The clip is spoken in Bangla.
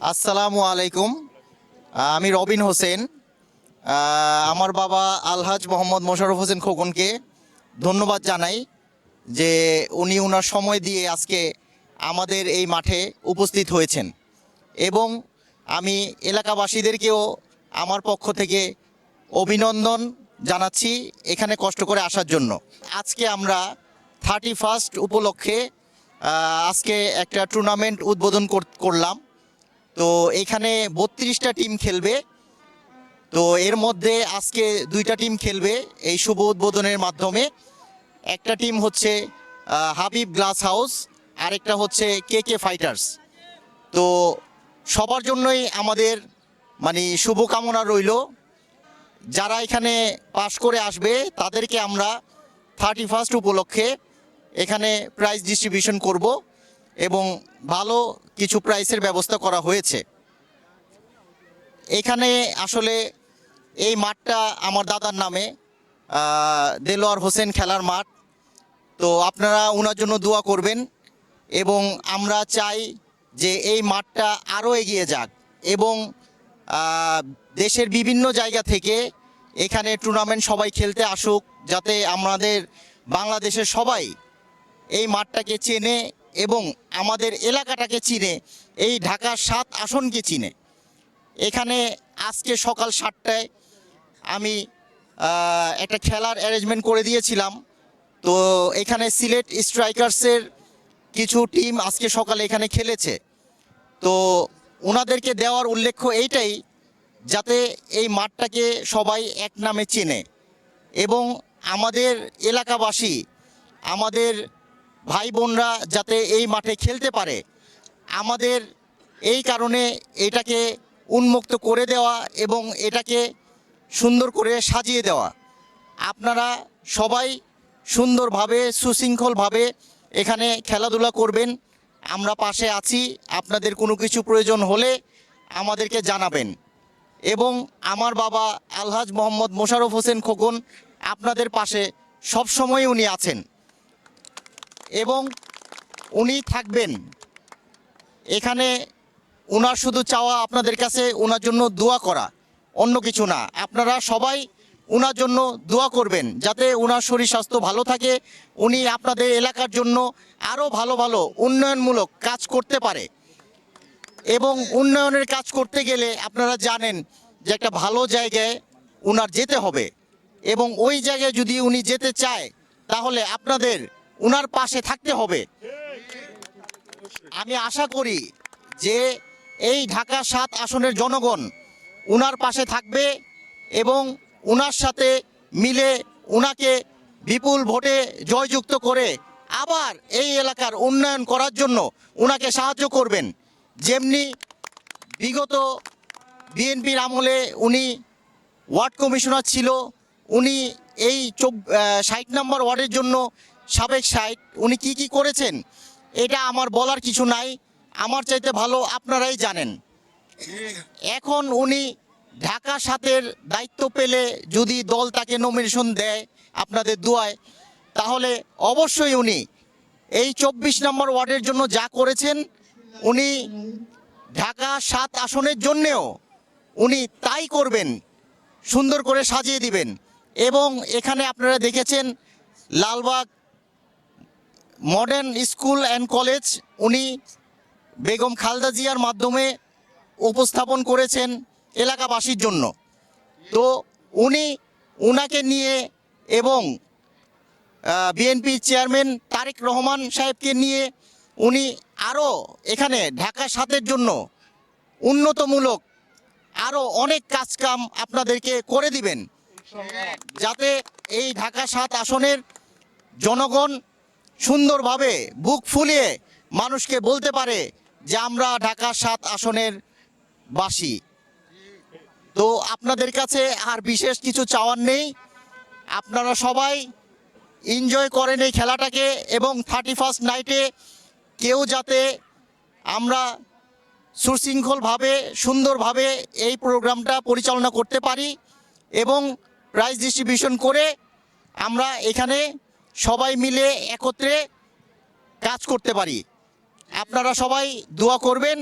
আসসালামু আলাইকুম। আমি রবিন হোসেন। আমার বাবা আলহাজ মোহাম্মদ মোশাররফ হোসেন খোকনকে ধন্যবাদ জানাই যে উনি ওনার সময় দিয়ে আজকে আমাদের এই মাঠে উপস্থিত হয়েছেন। এবং আমি এলাকাবাসীদেরকেও আমার পক্ষ থেকে অভিনন্দন জানাচ্ছি এখানে কষ্ট করে আসার জন্য। আজকে আমরা থার্টি ফার্স্ট উপলক্ষে আজকে একটা টুর্নামেন্ট উদ্বোধন করলাম। তো এখানে বত্রিশটা টিম খেলবে। তো এর মধ্যে আজকে দুইটা টিম খেলবে এই শুভ উদ্বোধনের মাধ্যমে। একটা টিম হচ্ছে হাবিব গ্লাস হাউস, আরেকটা হচ্ছে কে কে ফাইটার্স। তো সবার জন্যই আমাদের মানে শুভকামনা রইল। যারা এখানে পাশ করে আসবে, তাদেরকে আমরা থার্টি ফার্স্ট উপলক্ষে এখানে প্রাইজ ডিস্ট্রিবিউশন করব। এবং ভালো কিছু প্রাইসের ব্যবস্থা করা হয়েছে। এখানে আসলে এই মাঠটা আমার দাদার নামে দেলোয়ার হোসেন খেলার মাঠ। তো আপনারা ওনার জন্য দোয়া করবেন এবং আমরা চাই যে এই মাঠটা আরও এগিয়ে যাক এবং দেশের বিভিন্ন জায়গা থেকে এখানে টুর্নামেন্ট সবাই খেলতে আসুক, যাতে আমাদের বাংলাদেশের সবাই এই মাঠটাকে চেনে এবং আমাদের এলাকাটাকে চিনে, এই ঢাকার সাত আসনকে চিনে। এখানে আজকে সকাল সাতটায় আমি একটা খেলার অ্যারেঞ্জমেন্ট করে দিয়েছিলাম। তো এখানে সিলেট স্ট্রাইকার্সের কিছু টিম আজকে সকালে এখানে খেলেছে। তো ওনাদেরকে দেওয়ার উল্লেখ্য এইটাই, যাতে এই মাঠটাকে সবাই এক নামে চেনে। এবং আমাদের এলাকাবাসী, আমাদের ভাই বোনরা যাতে এই মাঠে খেলতে পারে। আমাদের এই কারণে এটাকে উন্মুক্ত করে দেওয়া এবং এটাকে সুন্দর করে সাজিয়ে দেওয়া। আপনারা সবাই সুন্দরভাবে, সুশৃঙ্খলভাবে এখানে খেলাধুলা করবেন। আমরা পাশে আছি, আপনাদের কোনো কিছু প্রয়োজন হলে আমাদেরকে জানাবেন। এবং আমার বাবা আলহাজ মোহাম্মদ মোশারফ হোসেন খোকন আপনাদের পাশে সবসময় উনি আছেন। এবং উনি থাকবেন। এখানে ওনার শুধু চাওয়া আপনাদের কাছে ওনার জন্য দোয়া করা, অন্য কিছু না। আপনারা সবাই ওনার জন্য দোয়া করবেন, যাতে ওনার শরীর স্বাস্থ্য ভালো থাকে, উনি আপনাদের এলাকার জন্য আরও ভালো ভালো উন্নয়নমূলক কাজ করতে পারে। এবং উন্নয়নের কাজ করতে গেলে আপনারা জানেন যে একটা ভালো জায়গায় ওনার যেতে হবে। এবং ওই জায়গায় যদি উনি যেতে চায়, তাহলে আপনাদের ওনার পাশে থাকতে হবে। আমি আশা করি যে এই ঢাকা সাত আসনের জনগণ উনার পাশে থাকবে এবং উনার সাথে মিলে উনাকে বিপুল ভোটে জয়যুক্ত করে আবার এই এলাকার উন্নয়ন করার জন্য উনাকে সাহায্য করবেন। যেমনি বিগত বিএনপির আমলে উনি ওয়ার্ড কমিশনার ছিল, উনি এই ষাট নম্বর ওয়ার্ডের জন্য সাবেক সাইট উনি কি কি করেছেন, এটা আমার বলার কিছু নাই। আমার চাইতে ভালো আপনারাই জানেন। এখন উনি ঢাকা সাতের দায়িত্ব পেলে যদি দল তাকে নমিনেশন দেয় আপনাদের দোয়ায়, তাহলে অবশ্যই উনি এই চব্বিশ নম্বর ওয়ার্ডের জন্য যা করেছেন, উনি ঢাকা সাত আসনের জন্যেও উনি তাই করবেন, সুন্দর করে সাজিয়ে দিবেন। এবং এখানে আপনারা দেখেছেন, Lalbagh modern school and college উনি বেগম খালদা জিয়ার মাধ্যমে উপস্থাপন করেছেন এলাকাবাসীর জন্য। তো উনি উনাকে নিয়ে এবং বিএনপি চেয়ারম্যান তারেক রহমান সাহেবকে নিয়ে উনি আরও এখানে ঢাকা সাতের জন্য উন্নতমূলক আরও অনেক কাজকাম আপনাদেরকে করে দিবেন। যাতে এই ঢাকা সাত আসনের জনগণ সুন্দরভাবে বুক ফুলিয়ে মানুষকে বলতে পারে যে আমরা ঢাকা সাত আসনের বাসী। তো আপনাদের কাছে আর বিশেষ কিছু চাওয়ার নেই। আপনারা সবাই এনজয় করেন এই খেলাটাকে এবং থার্টি ফার্স্ট নাইটে কেউ যাতে আমরা সুশৃঙ্খলভাবে, সুন্দরভাবে এই প্রোগ্রামটা পরিচালনা করতে পারি এবং প্রাইজ ডিস্ট্রিবিউশন করে আমরা এখানে সবাই মিলে একত্রে কাজ করতে পারি। আপনারা সবাই দোয়া করবেন।